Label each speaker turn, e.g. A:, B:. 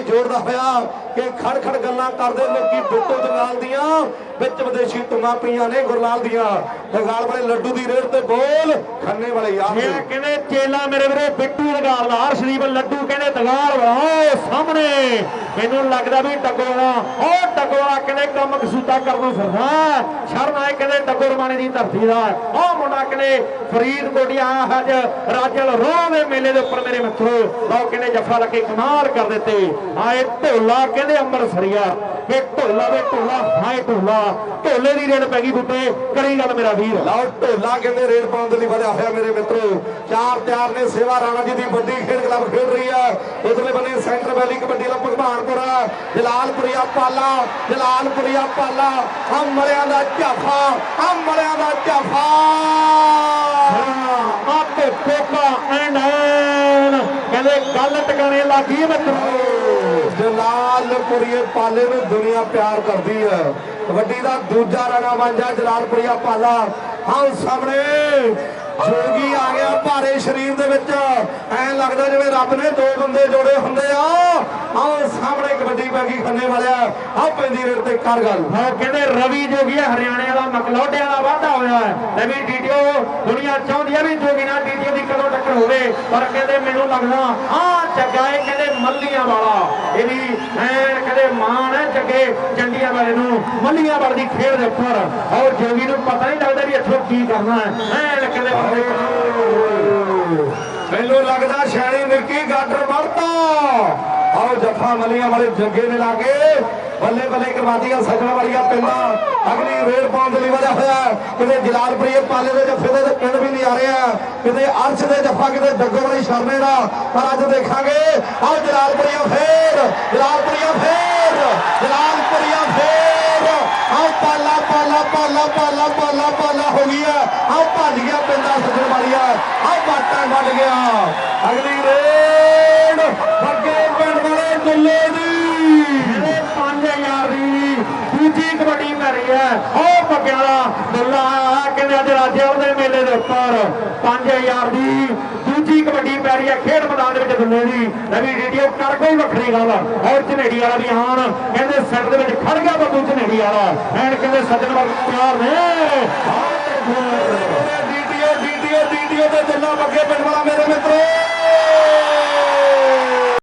A: ਜੋੜਦਾ ਹੋਇਆ ਕਿ ਖੜ ਖੜ ਗੱਲਾਂ ਕਰਦੇ ਲੋਕੀ ਬਿੱਟੂ ਜੰਗਾਲ ਦੀਆਂ ਵਿੱਚ ਵਿਦੇਸ਼ੀ ਤੁਮਾਂ ਪਈਆਂ ਨੇ ਗੁਰਲਾਲ ਦੀਆਂ। ਜੰਗਾਲ ਵਾਲੇ ਲੱਡੂ ਦੀ ਰੇਡ ਤੇ ਬੋਲ ਖੰਨੇ ਵਾਲੇ ਯਾਰ
B: ਇਹ ਕਹਿੰਦੇ ਚੇਲਾ ਮੇਰੇ ਵੀਰੇ ਬਿੱਟੂ ਲਗਾਲ ਦਾ ਹਰਸ਼ਦੀਪ ਲੱਡੂ ਕਹਿੰਦੇ ਦਗਾਲ ਵਾਓ ਸਾਹਮਣੇ। ਮੈਨੂੰ ਲੱਗਦਾ ਵੀ ਟੱਗੋਲਾ ਉਹ ਟੱਗੋਲਾ ਕਹਿੰਦੇ ਕੰਮ ਕਸੂਤਾ ਕਰਨ ਫਿਰਦਾ ਸ਼ਰਮ ਆਏ ਕਹਿੰਦੇ ਟੱਗੋ ਦੀ ਧਰਤੀ ਦਾ। ਉਹ ਮੁੰਡਾ ਕਹਿੰਦੇ ਫਰੀਦਕੋਟ ਆਇਆ ਅੱਜ, ਰਾਜਲ ਰੋਹ ਮੇਲੇ ਦੇ ਉੱਪਰ ਮੇਰੇ ਮਿੱਤਰੋ ਲਓ ਕਹਿੰਦੇ ਜੱਫਾ ਲਾ ਕਮਾਲ ਕਰ ਦਿੱਤੇ। ਆਏ ਢੋਲਾ ਕਹਿੰਦੇ ਅੰਮ੍ਰਿਤਸਰੀਆ। ਇਹ ਢੋਲਾ ਵੇ ਢੋਲਾ, ਹਾਏ ਢੋਲਾ। ਢੋਲੇ ਦੀ ਰੇਡ ਪੈ ਗਈ ਬੁੱਤੇ ਕਰੀ ਗੱਲ ਮੇਰਾ ਵੀਰ।
A: ਲਓ, ਢੋਲਾ ਕਹਿੰਦੇ ਰੇਡ ਪਾਉਣ ਦੇ ਲਈ ਵਧਿਆ ਹੋਇਆ ਮੇਰੇ ਮਿੱਤਰੋ। ਚਾਰ ਤਿਆਰ ਨੇ, ਸੇਵਾ ਰਾਣਾ ਜੀ ਦੀ ਵੱਡੀ ਖੇਡ ਕਲੱਬ ਖੇਡ ਰਹੀ ਹੈ। ਇਧਰਲੇ ਬੰਨੇ ਸੈਂਟਰ ਵੈਲੀ ਕਬੱਡੀ ਦਾ ਭਗਵਾਨਪੁਰਾ, ਜਲਾਲਪੁਰੀਆ ਪਾਲਾ ਜਲਾਲਪੁਰੀਆ ਪਾਲਾ। ਹਮ ਮਲਿਆਂ ਦਾ ਝਾਫਾ ਹਮ ਦਾ ਝਾਫਾ
B: ਆਪੇ ਕੋਕਾ ਐਂਡ ਕਹਿੰਦੇ ਗੱਲ ਟਿਕਾਣੇ ਲੱਗੀ ਮਿੱਤਰੋ
A: ਜਲਾਲਪੁਰੀਏ ਪਾਲੇ ਨੂੰ ਦੁਨੀਆ ਪਿਆਰ ਕਰਦੀ ਹੈ ਕਬੱਡੀ ਦਾ ਦੂਜਾ ਰਾਣਾ ਵਾਂਝਾ ਜਲਾਲਪੁਰੀਆ ਪਾਲਾ ਹਾਂ ਸਾਹਮਣੇ ਜੋਗੀ ਆ ਗਿਆ ਭਾਰੇ ਸਰੀਰ ਦੇ ਵਿੱਚ ਐ ਲੱਗਦਾ ਜਿਵੇਂ ਰੱਬ ਨੇ ਦੋ ਬੰਦੇ ਜੋੜੇ ਹੁੰਦੇ ਆ ਆਹ ਸਾਹਮਣੇ ਕਬੱਡੀ ਪੈ ਗਈ ਖੰਨੇ ਵਾਲਿਆ ਆ ਪੈਂਦੀ ਰੇਡ ਤੇ ਕਰ ਗੱਲ
B: ਹਾਂ ਕਹਿੰਦੇ ਰਵੀ ਜੋਗੀਆ ਹਰਿਆਣੇ ਵਾਲਾ ਮਕਲੌਡਿਆਂ ਦਾ ਵਾਧਾ ਹੋਇਆ ਹੈ। ਰਵੀ ਡੀਡੀਓ ਦੁਨੀਆ ਚਾਹੁੰਦੀ ਹੈ ਵੀ ਜੋਗੀ ਨਾਲ ਡੀਡੀਓ ਦੀ ਕਦੋਂ ਟੱਕਰ ਹੋਵੇ ਪਰ ਕਹਿੰਦੇ ਮੈਨੂੰ ਲੱਗਦਾ ਆ ਜੱਗਾ ਇਹ ਕਹਿੰਦੇ ਮੱਲੀਆਂ ਵਾਲਾ। ਇਹ ਵੀ ਐਨ ਕਹਿੰਦੇ ਮਾਣ ਹੈ ਜੱਗੇ ਚੰਡੀਆਂ ਵਾਲੇ ਨੂੰ ਮੱਲੀਆਂ ਵਾਲੇ ਦੀ ਖੇਡ ਦੇ ਉੱਪਰ। ਔਰ ਜੋਗੀ ਨੂੰ ਪਤਾ ਨਹੀਂ ਲੱਗਦਾ ਵੀ ਇੱਥੋਂ ਕੀ ਕਰਨਾ ਹੈ। ਐਨ ਕਹਿੰਦੇ
A: ਮੈਨੂੰ ਲੱਗਦਾ ਗਾਡਰ ਵੜਤਾ ਆਓ ਮਲੀਆਂ ਵਾਲੇ ਜੱਗੇ ਨੇ ਲਾ ਕੇ ਬੱਲੇ ਬੱਲੇ ਕਰਵਾਦੀਆਂ ਸੱਜਣ ਵਾਲੀਆਂ ਪਿੰਡਾਂ। ਅਗਲੀ ਰੇਡ ਪਾਉਣ ਦੇ ਲਈ ਵਧਿਆ ਹੋਇਆ ਕਿਤੇ ਜਲਾਲਪੁਰੀਏ ਪਾਲੇ ਦੇ ਜੱਫੇ ਦੇ ਪਿੰਡ ਵੀ ਨਹੀਂ ਆ ਰਿਹਾ ਕਿਤੇ ਅਰਸ਼ ਦੇ ਜੱਫਾ ਕਿਤੇ ਡੱਗੋ ਵਾਲੀ ਸ਼ਰਮੇ ਦਾ। ਪਰ ਅੱਜ ਦੇਖਾਂਗੇ ਆਓ ਜਲਾਲਪੁਰੀਆ ਫੇਰ ਜਲਾਲਪੁਰੀਆ ਫੇਰ ਜਲਾਲਪੁਰੀਆ ਫੇਰ। ਆਓ ਪਾਲਾ ਪਾਲਾ ਪਾਲਾ ਪਾਲਾ ਪਾਲਾ ਪਾਲਾ ਹੋ ਗਈ ਹੈ। ਆਓ ਭੱਜ ਗਿਆ ਪਿੰਡਾਂ ਸੱਜਣ ਵਾਲੀਆਂ। ਆਓ ਬਾਟਾਂ ਵੱਢ ਗਿਆ। ਅਗਲੀ ਰੇਡ
B: ਰਹੀ ਹੈ ਉਹ ਪੱਗਿਆਲਾ ਦੁੱਲਾ ਕਹਿੰਦੇ ਅੱਜ ਰਾਜੇਵਾਲ ਦੇ ਮੇਲੇ ਦੇ ਉੱਪਰ 5000 ਦੀ ਦੂਜੀ ਕਬੱਡੀ ਪੈ ਰਹੀ ਹੈ ਖੇਡ ਮੈਦਾਨ ਦੇ ਵਿੱਚ ਦੁੱਲੇ ਦੀ ਰਵੀ ਡੀਡੀਓ ਕਰ ਕੋਈ ਵੱਖਰੀ ਗੱਲ ਔਰ ਝਨੇੜੀ ਵਾਲਾ ਵੀ ਆਣ ਕਹਿੰਦੇ ਸੈੱਟ ਦੇ ਵਿੱਚ ਖੜ ਗਿਆ ਬੱਬੂ ਝਨੇੜੀ ਵਾਲਾ ਐਨ ਕਹਿੰਦੇ ਸੱਜਣ ਵਰਗ ਪਿਆਰ ਨੇ
A: ਡੀਟੀਓ ਡੀਟੀਓ ਡੀਟੀਓ ਤੇ ਦੁੱਲਾ ਬੱਗੇ ਪਿੰਡ ਵਾਲਾ ਮੇਰੇ ਮਿੱਤਰੋ